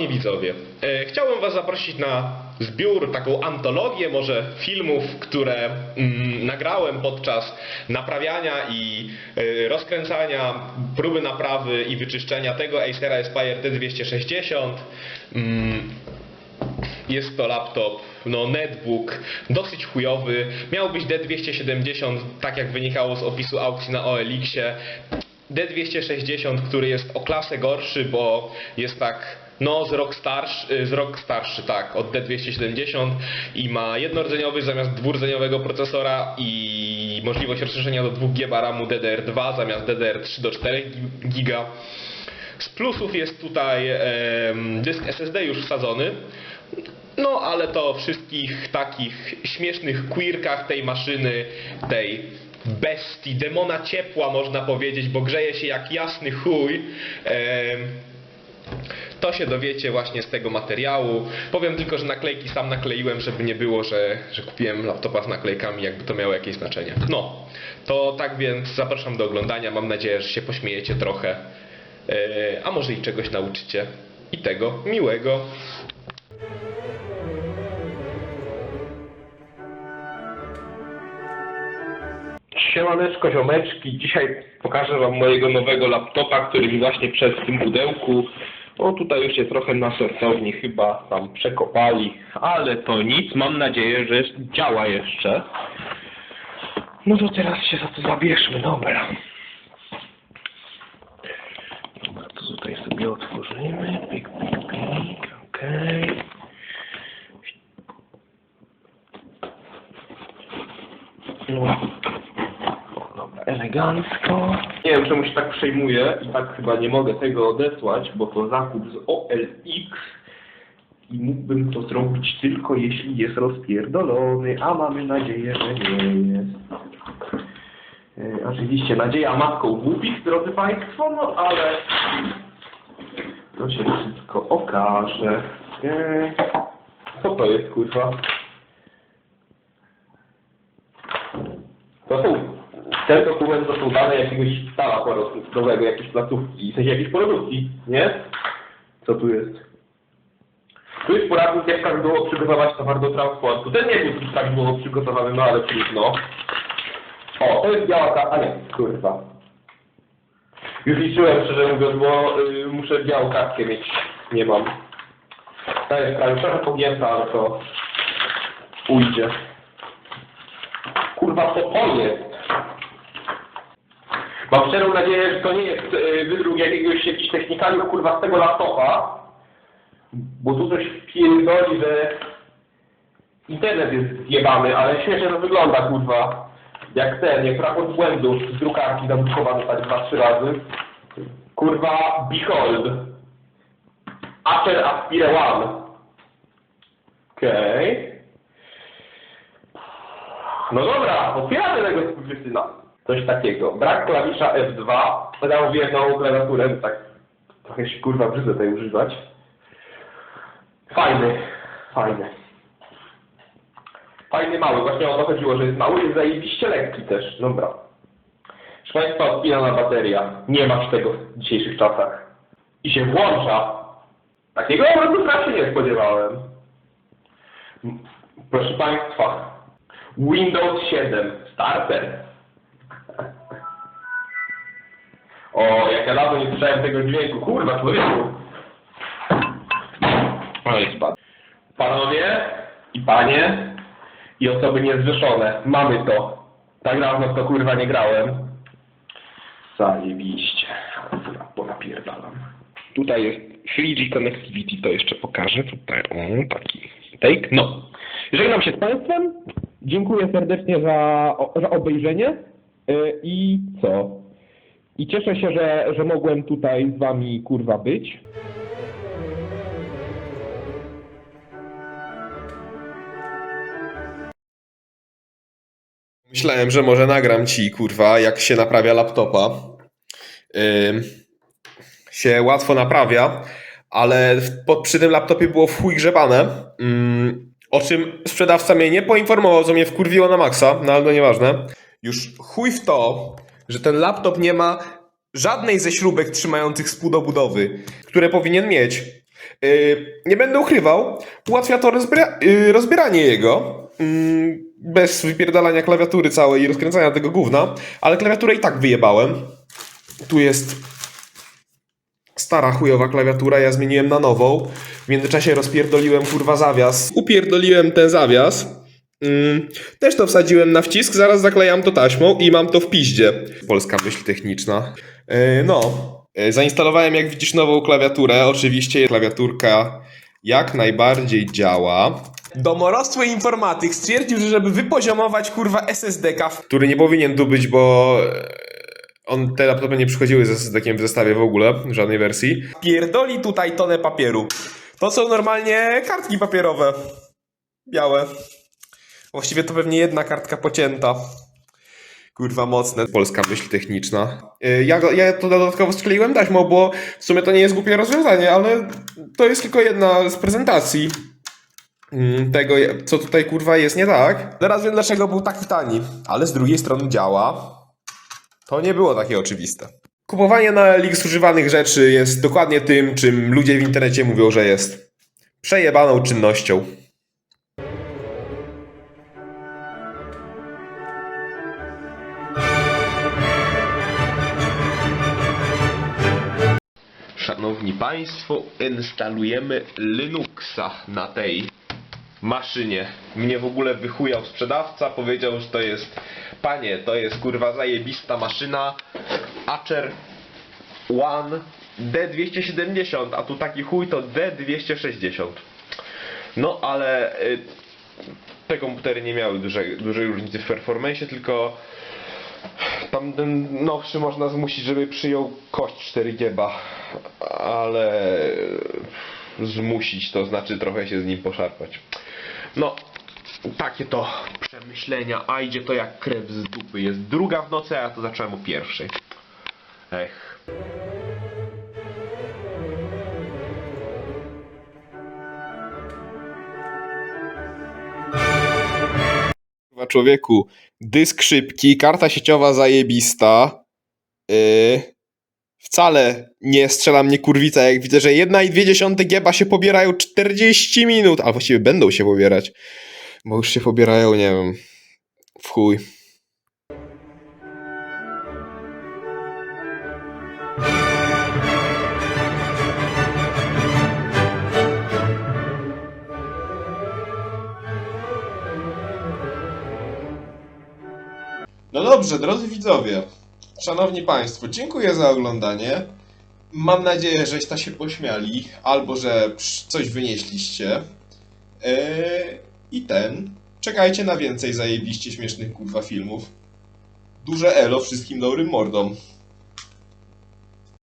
Szanowni widzowie, e, chciałbym Was zaprosić na zbiór, taką antologię może filmów, które mm, nagrałem podczas naprawiania i e, rozkręcania, próby naprawy i wyczyszczenia tego Acera Aspire T260. Mm, jest to laptop, no netbook, dosyć chujowy. Miał być D270, tak jak wynikało z opisu aukcji na OLX-ie. D260, który jest o klasę gorszy, bo jest tak, no z rok starszy, z rok starszy, tak, od D270 i ma jednordzeniowy zamiast dwurdzeniowego procesora i możliwość rozszerzenia do 2 GB RAMu DDR2 zamiast DDR3 do 4 GB. Z plusów jest tutaj em, dysk SSD już wsadzony. No, ale to wszystkich takich śmiesznych quirkach tej maszyny, tej bestii, demona ciepła można powiedzieć, bo grzeje się jak jasny chuj. em, to się dowiecie właśnie z tego materiału. Powiem tylko, że naklejki sam nakleiłem, żeby nie było, że, że kupiłem laptopa z naklejkami, jakby to miało jakieś znaczenie. No, to tak więc zapraszam do oglądania. Mam nadzieję, że się pośmiejecie trochę, e, a może i czegoś nauczycie. I tego miłego. Siemaneczko, ziomeczki. Dzisiaj pokażę wam mojego nowego laptopa, który mi właśnie przed tym pudełku. O, tutaj już się trochę na sortowni chyba tam przekopali, ale to nic. Mam nadzieję, że działa jeszcze. No to teraz się za to zabierzmy, dobra. Dobra, to tutaj sobie otworzymy. Pik, pik, pik, okej. No. Elegancko. Nie wiem, czemu się tak przejmuję i tak chyba nie mogę tego odesłać, bo to zakup z OLX i mógłbym to zrobić tylko jeśli jest rozpierdolony, a mamy nadzieję, że nie jest. E, oczywiście nadzieja matką głupich, drodzy Państwo, no ale to się wszystko okaże. E, co to jest, kurwa? To są, ten dokument to są dane jakiegoś stala porodowego, jakiejś placówki, w sensie jakiejś porodówki, nie? Co tu jest? Tu jest poradnik, jak prawidłowo przygotować towar do transportu. Ten nie jest prawidłowo przygotowany, no ale trudno. O, to jest biała kartka, a nie, kurwa. Już liczyłem, szczerze mówiąc, bo y, muszę białą kartkę mieć. Nie mam. Ta jest prawie trochę pogięta, ale to ujdzie. Kurwa, to jest? Mam szczerą nadzieję, że to nie jest y, wydruk jakiegoś jakichś kurwa, z tego laptopa. Bo tu coś pierdoli, że internet jest zjebany, ale śmiesznie to wygląda, kurwa. Jak ten, jak raport błędów z drukarki zadrukowany tak dwa, trzy razy. Kurwa, behold. Acer Aspire One. Okej. No dobra, otwieramy tego skurwysyna. Coś takiego. Brak klawisza F2. Dał w jedną klawiaturę, tak trochę się kurwa brzydzę tej używać. Fajny, fajny. Fajny mały, właśnie o to chodziło, że jest mały, jest zajebiście lekki też. Dobra. Proszę Państwa, odpinana bateria. Nie masz tego w dzisiejszych czasach. I się włącza. Takiego prostu się nie spodziewałem. Proszę Państwa, Windows 7 Starter. O, jak ja dawno nie słyszałem tego dźwięku. Kurwa, człowieku. O, jest pan. Panowie i panie i osoby niezrzeszone. Mamy to. Tak dawno to kurwa nie grałem. Zajebiście. Dobra, bo napierdalam. Tutaj jest 3G Connectivity, to jeszcze pokażę. Tutaj, o, taki take. No. Żegnam się z Państwem. Dziękuję serdecznie za, za obejrzenie. Yy, I co? I cieszę się, że, że mogłem tutaj z Wami kurwa być. Myślałem, że może nagram ci, kurwa, jak się naprawia laptopa. Ym, się łatwo naprawia, ale w, po, przy tym laptopie było w chuj grzebane. Ym, o czym sprzedawca mnie nie poinformował, co mnie wkurwiło na maksa, no ale to nieważne. Już chuj w to, że ten laptop nie ma żadnej ze śrubek trzymających spół do budowy, które powinien mieć. Yy, nie będę ukrywał, ułatwia to rozbra- yy, rozbieranie jego. Yy, bez wypierdalania klawiatury całej i rozkręcania tego gówna, ale klawiaturę i tak wyjebałem. Tu jest stara chujowa klawiatura, ja zmieniłem na nową. W międzyczasie rozpierdoliłem kurwa zawias. Upierdoliłem ten zawias. Mm, też to wsadziłem na wcisk, zaraz zaklejam to taśmą i mam to w piździe. Polska myśl techniczna. Yy, no, yy, zainstalowałem jak widzisz nową klawiaturę. Oczywiście klawiaturka jak najbardziej działa. Domorosły informatyk stwierdził, że żeby wypoziomować kurwa SSD-ka, który nie powinien tu być, bo e, on, te laptopy nie przychodziły z SSD-kiem w zestawie w ogóle, w żadnej wersji. Pierdoli tutaj tonę papieru. To są normalnie kartki papierowe. Białe. Właściwie to pewnie jedna kartka pocięta. Kurwa mocne. Polska myśl techniczna. Y, Ja, ja to dodatkowo skleiłem taśmą, bo w sumie to nie jest głupie rozwiązanie, ale to jest tylko jedna z prezentacji mm, tego, co tutaj kurwa jest nie tak. Teraz wiem dlaczego był taki tani, ale z drugiej strony działa. To nie było takie oczywiste. Kupowanie na Elix używanych rzeczy jest dokładnie tym, czym ludzie w internecie mówią, że jest. Przejebaną czynnością. Szanowni Państwo, instalujemy Linuxa na tej maszynie. Mnie w ogóle wychujał sprzedawca, powiedział, że to jest panie, to jest kurwa zajebista maszyna Acer One D270, a tu taki chuj to D260. No ale y, te komputery nie miały dużej, dużej różnicy w performance, tylko Tamten nowszy można zmusić, żeby przyjął kość 4 gieba, ale zmusić to znaczy trochę się z nim poszarpać. No, takie to przemyślenia, a idzie to jak krew z dupy. Jest druga w nocy, a ja to zacząłem o pierwszej. Ech. Człowieku, dysk szybki, karta sieciowa zajebista. Yy, wcale nie strzela mnie kurwica, jak widzę, że 1,2 gieba się pobierają 40 minut, a właściwie będą się pobierać, bo już się pobierają, nie wiem, w chuj. No dobrze, drodzy widzowie, szanowni państwo, dziękuję za oglądanie. Mam nadzieję, żeście się pośmiali, albo że coś wynieśliście. Eee, I ten. Czekajcie na więcej zajebiście śmiesznych kurwa filmów. Duże elo wszystkim dobrym mordom.